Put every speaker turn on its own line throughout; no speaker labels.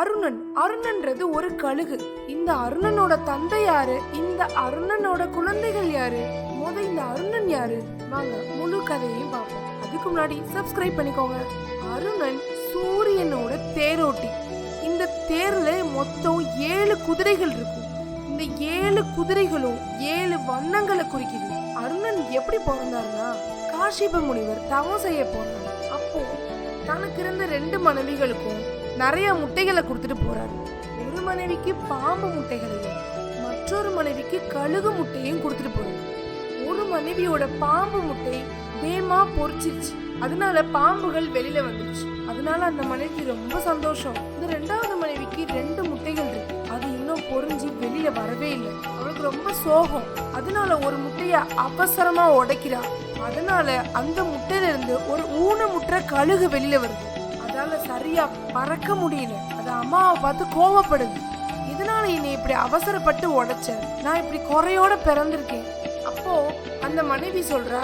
அருணன். அருணன்றது ஒரு கழுகு. இந்த அருணனோட தந்தை யாரு? இந்த அருணனோட குழந்தைகள் யாரு? முத இந்த அருணன் யாரு? வாங்க முழு கதையையும் பார்ப்போம். அதுக்கு முன்னாடி சப்ஸ்கிரைப் பண்ணிக்கோங்க. அருணன் சூரியனோட தேரோட்டி. இந்த தேர்ல மொத்தம் ஏழு குதிரைகள் இருக்கும். இந்த ஏழு குதிரைகளும் ஏழு வண்ணங்களை குறிக்குது. அருணன் எப்படி பிறந்தாருன்னா காஷிப முனிவர் தவம் செய்ய போனார் அப்போ தனக்கு இருந்த ரெண்டு மனைவிகளுக்கும் நிறைய முட்டைகளை கொடுத்துட்டு போறாரு. ஒரு மனைவிக்கு பாம்பு முட்டைகளையும் மற்றொரு மனைவிக்கு கழுகு முட்டையும் கொடுத்துட்டு போறாரு. ஒரு மனைவியோட பாம்பு முட்டை வேமா பொறிச்சிருச்சு. அதனால பாம்புகள் வெளியில வந்துருச்சு. அதனால அந்த மனைவிக்கு ரொம்ப சந்தோஷம். இந்த ரெண்டாவது மனைவிக்கு ரெண்டு முட்டைகள் இருக்கு. அது இன்னும் பொரிஞ்சு வெளியில வரவே இல்லை. அவளுக்கு ரொம்ப சோகம். அதனால ஒரு முட்டைய அவசரமா உடைக்கிறா. அதனால அந்த முட்டையில இருந்து ஒரு முட்டை கழுகு வெளியில வருது. அதால சரியா பறக்க முடியல. அது அம்மாவை பார்த்து கோவப்படுது. இதனால என்னை இப்படி அவசரப்பட்டு உடைச்ச? நான் இப்படி குறையோட பிறந்திருக்கேன். அப்போ அந்த மனைவி சொல்றா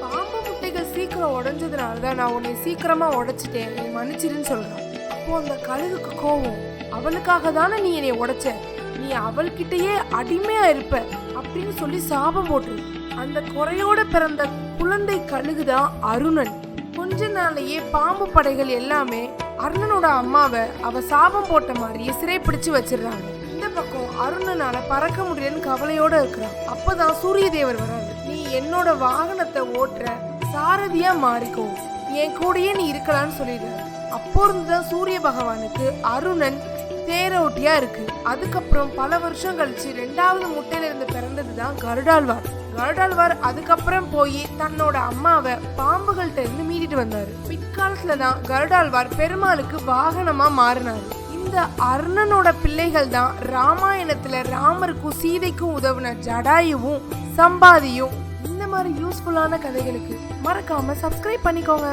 பாம்பு முட்டைகள் சீக்கிரம் உடஞ்சதுனால தான் நான் உன்னை சீக்கிரமா உடைச்சிட்டேன். நீ மன்னிச்சிருன்னு சொல்றான் அப்போ அந்த கழுகுக்கு கோவம் அவளுக்காக தானே நீ என்னை உடைச்ச? நீ அவள்கிட்டயே அடிமையா இருப்ப. அப்படின்னு சொல்லி சாபம் போட்டு அந்த குறையோட பிறந்த குழந்தை கழுகுதான் அருணன். கொஞ்ச நாளையே பாம்பு படைகள் எல்லாமே அருணனோட அம்மாவை அவ சாபம் போட்ட மாதிரியே சிறைப்பிடிச்சு வச்சிடுறாங்க. இந்த பக்கம் அருணனால பறக்க முடியலன்னு கவலையோட இருக்கிறான். அப்பதான் சூரிய தேவர் வராரு. நீ என்னோட வாகனத்தை ஓட்டுற சாரதியா மாறிக்கோ. என் கூடயே நீ இருக்கலாம்னு சொல்லிடுற அப்போ இருந்துதான் சூரிய பகவானுக்கு அருணன் தேரோட்டியா இருக்கு. அதுக்கப்புறம் பல வருஷம் கழிச்சு ரெண்டாவது முட்டையில இருந்து பிறந்ததுதான் கருடாழ்வார். கருடாழ்வார் அதுக்கப்புறம் போய் தன்னோட அம்மாவை பாம்புகள்கிட்ட இருந்து மீட்டிட்டு வந்தாரு. பிற்காலத்துல தான் கருடாழ்வார் பெருமாளுக்கு வாகனமா மாறினாரு. இந்த அர்ணனோட பிள்ளைகள் தான் ராமாயணத்துல ராமருக்கும் சீதைக்கும் உதவுன ஜடாயுவும் சம்பாதியும் இந்த மாதிரி யூஸ்ஃபுல்லான கதைகளுக்கு மறக்காம சப்ஸ்கிரைப் பண்ணிக்கோங்க.